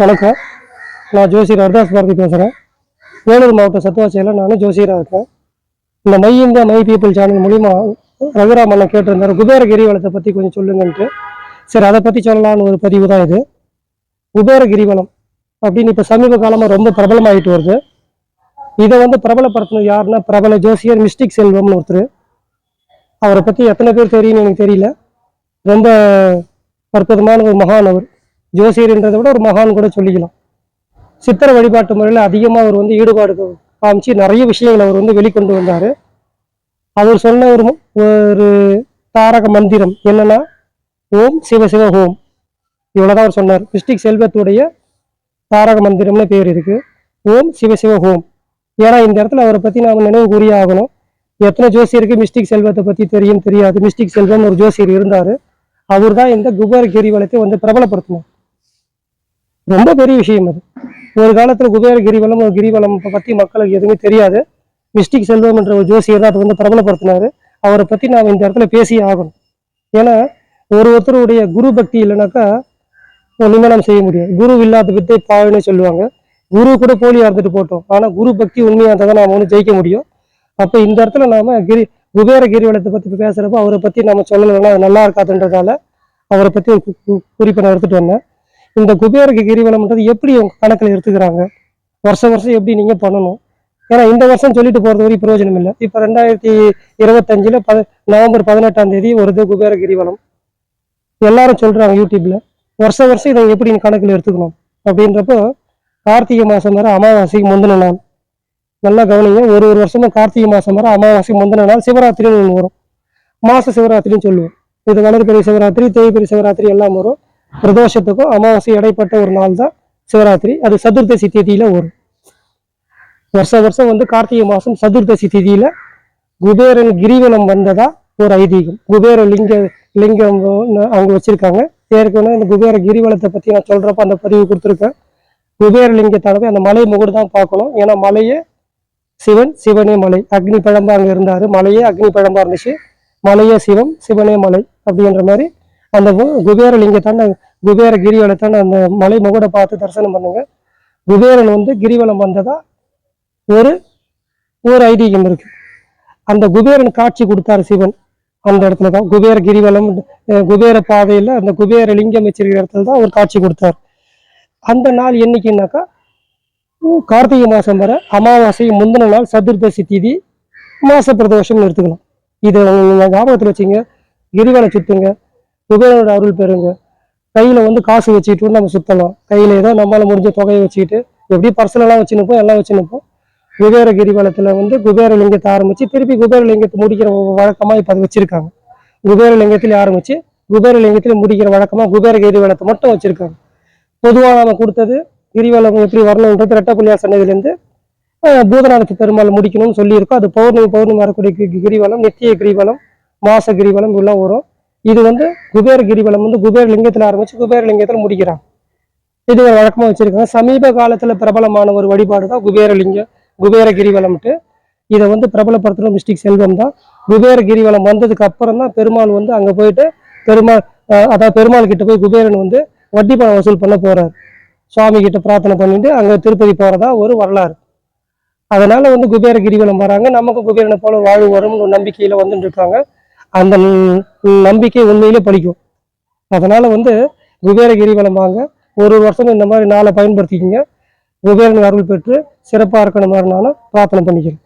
வணக்கம். நான் ஜோசியர் ஹர்தாஸ் பாரதி பேசுகிறேன் வேலூர் மாவட்டம் சத்துவாச்சியில் நான் ஜோசியராக இருக்கேன். இந்த my India my people channel மூலிமா ரகுராம் அண்ணன் கேட்டிருந்தார். குபேர கிரிவலத்தை பற்றி கொஞ்சம் சொல்லுங்கன்ட்டு. சரி அதை பற்றி சொல்லலாம்னு ஒரு பதிவு தான் இது. குபேர கிரிவலம் அப்படின்னு இப்போ சமீப காலமாக ரொம்ப பிரபலமாகிட்டு வருது. இதை வந்து பிரபலப்படுத்தினது யாருன்னா பிரபல ஜோசியர் மிஸ்டிக் செல்வம்னு ஒருத்தர். அவரை பற்றி எத்தனை பேர் தெரியும்னு எனக்கு தெரியல. ரொம்ப அற்புதமான ஒரு மகான் அவர். ஜோசியர்ன்றதை விட ஒரு மகான் கூட சொல்லிக்கலாம். சித்திர வழிபாட்டு முறையில் அதிகமாக அவர் வந்து ஈடுபாடு காமிச்சு நிறைய விஷயங்களை அவர் வந்து வெளிக்கொண்டு வந்தார். அவர் சொன்ன ஒரு ஒரு தாரக மந்திரம் என்னன்னா ஓம் சிவ சிவ ஹோம். இவ்வளோதான் அவர் சொன்னார். மிஸ்டிக் செல்வத்துடைய தாரக மந்திரம்னு பேர் இருக்கு. ஓம் சிவ சிவ ஹோம். ஏன்னா இந்த இடத்துல அவரை பற்றி நாம் நினைவு கூறிய ஆகணும். எத்தனை ஜோசியருக்கு மிஸ்டிக் செல்வத்தை பற்றி தெரியும் தெரியாது. மிஸ்டிக் செல்வம் ஒரு ஜோசியர் இருந்தார். அவர் தான் இந்த குபர் கிரிவலத்தை வந்து பிரபலப்படுத்தினார். ரொம்ப பெரிய விஷயம் அது. ஒரு காலத்துல குபேர கிரிவலம் ஒரு கிரிவலம் பத்தி மக்களுக்கு எதுவுமே தெரியாது. மிஸ்டிக் செல்வம் என்ற ஒரு ஜோசியர் தான் அதை வந்து பிரபலப்படுத்தினாரு. அவரை பத்தி நாம் இந்த இடத்துல பேசியே ஆகணும். ஏன்னா ஒரு ஒருத்தருடைய குரு பக்தி இல்லைனாக்கா ஒண்ணுமே நம்ம செய்ய முடியாது. குரு இல்லாத வித்தை பாவனே சொல்லுவாங்க. குரு கூட போலியா இருந்துட்டு போட்டோம். ஆனா குரு பக்தி உண்மையா இருந்தால் தான் நாம வந்து ஜெயிக்க முடியும். அப்ப இந்த இடத்துல நாம கிரி குபேர கிரிவலத்தை பத்தி பேசுறப்ப அவரை பத்தி நம்ம சொல்லலைன்னா அது நல்லா இருக்காதுன்றதால அவரை பத்தி ஒரு கு- குறிப்பை நான் எடுத்துட்டு வந்தேன். இந்த குபேருக்கு கிரிவலம்ன்றது எப்படி உங்க கணக்குல எடுத்துக்கிறாங்க? வருஷம் வருஷம் எப்படி நீங்க பண்ணணும்? ஏன்னா இந்த வருஷம் சொல்லிட்டு போறது வரைக்கும் பிரயோஜனம் இல்லை. இப்போ ரெண்டாயிரத்தி இருபத்தஞ்சுல பத நவம்பர் பதினெட்டாம் தேதி வருது குபேர கிரிவலம் எல்லாரும் சொல்றாங்க யூடியூப்ல வருஷம் வருஷம் இதை எப்படி கணக்கில் கணக்குல எடுத்துக்கணும்? அப்படின்றப்போ கார்த்திகை மாசம் வர அமாவாசைக்கு முந்தின நாள். நல்லா கவனிங்க ஒரு ஒரு வருஷமும் கார்த்திகை மாசம் வர அமாவாசைக்கு முந்தின நாள் சிவராத்திரின்னு ஒன்று வரும். மாச சிவராத்திரின்னு சொல்லுவோம். இது வளர்பெரிய சிவராத்திரி தேய்பெரிய சிவராத்திரி எல்லாம் வரும். பிரதோஷத்துக்கும் அமாவாசை இடைப்பட்ட ஒரு நாள் தான் சிவராத்திரி. அது சதுர்தசி தேதியில் வரும். வருஷ வருஷம் வந்து கார்த்திகை மாதம் சதுர்தசி தேதியில் குபேரன் கிரிவலம் வந்ததா ஒரு ஐதீகம். குபேர லிங்க லிங்கம் அவங்க வச்சிருக்காங்க. ஏற்கனவே இந்த குபேர கிரிவலத்தை பற்றி நான் சொல்கிறப்ப அந்த பதிவு கொடுத்துருக்கேன். குபேர லிங்கத்தானவே அந்த மலை முகடு தான் பார்க்கணும். ஏன்னா மலையே சிவன் சிவனே மலை. அக்னி பழம்பா அங்கே இருந்தார். மலையே அக்னி பழம்பா இருந்துச்சு. மலையே சிவம் சிவனே மலை அப்படின்ற மாதிரி அந்த குபேர லிங்கத்தாண்ட குபேர கிரிவலத்தை அந்த மலை முகடை பார்த்து தரிசனம் பண்ணுங்க. குபேரன் வந்து கிரிவலம் வந்ததா? ஒரு ஒரு ஐதீகம் இருக்கு. அந்த குபேரன் காட்சி கொடுத்தாரு சிவன். அந்த இடத்துல தான் குபேர கிரிவலம் குபேர பாதையில அந்த குபேர லிங்கம் வச்சிருக்கிற இடத்துல தான் ஒரு காட்சி கொடுத்தார். அந்த நாள் என்னைக்குன்னாக்கா கார்த்திகை மாதம் வர அமாவாசை முந்தின நாள் சதுர்தசி திதி மாச பிரதோஷம்னு எடுத்துக்கலாம். இதை ஞாபகத்தில் வச்சுங்க. கிரிவலம் சுத்துங்க. குபேரனோட அருள் பெறுங்க. கையில் வந்து காசு வச்சுக்கிட்டு நம்ம சுற்றலாம் கையில் ஏதோ நம்மளால் முடிஞ்ச தொகையை வச்சுக்கிட்டு எப்படி பர்சனலாக வச்சுனுப்போம் எல்லாம் வச்சுனுப்போம். குபேர கிரிவலத்தில் வந்து குபேர லிங்கத்தை ஆரம்பித்து திருப்பி குபேர லிங்கத்தை முடிக்கிற வழக்கமாக இப்போ அது வச்சுருக்காங்க. குபேர லிங்கத்தில் ஆரம்பித்து குபேர லிங்கத்தில் முடிக்கிற வழக்கமாக குபேர கிரிவலத்தை மட்டும் வச்சுருக்காங்க. பொதுவாக நம்ம கொடுத்தது கிரிவலம் எப்படி வரணுன்றது ரெட்டப்புள்ளியார் சன்னதியிலேருந்து பூதநாதத்து பெருமாள் முடிக்கணும்னு சொல்லியிருக்கோம். அது பௌர்ணமி பௌர்ணமி வரக்கூடிய கிரிவலம் நித்திய கிரிவலம் மாச கிரிவலம் இதெல்லாம் வரும். இது வந்து குபேர கிரிவலம் வந்து குபேர லிங்கத்தில் ஆரம்பிச்சு குபேர லிங்கத்தில் முடிக்கிறாங்க. இது ஒரு வழக்கமாக வச்சிருக்காங்க. சமீப காலத்தில் பிரபலமான ஒரு வழிபாடு தான் குபேரலிங்கம் குபேர கிரிவலம்ட்டு. இதை வந்து பிரபலப்படுத்துகிற மிஸ்டிக் செல்வம் தான். குபேர கிரிவலம் வந்ததுக்கு அப்புறம் தான் பெருமாள் வந்து அங்கே போயிட்டு பெருமாள் அதாவது பெருமாள் கிட்ட போய் குபேரன் வந்து வட்டி பணம் வசூல் பண்ண போறாரு. சுவாமி கிட்ட பிரார்த்தனை பண்ணிட்டு அங்கே திருப்பதி போறதா ஒரு வரலாறு. அதனால வந்து குபேர கிரிவலம் வராங்க. நமக்கு குபேரனை போல வாழ்வு வரும்னு நம்பிக்கையில வந்துட்டு இருக்காங்க. அந்த நம்பிக்கை உண்மையிலே பலிக்கும் அதனால் வந்து குபேர கிரிவலம் வாங்க ஒரு ஒரு இந்த மாதிரி நாளை பயன்படுத்திக்கிங்க. குபேரன் அருள் பெற்று சிறப்பாக இருக்கணும் மாதிரி நானும் பிரார்த்தனை பண்ணிக்கிறேன்.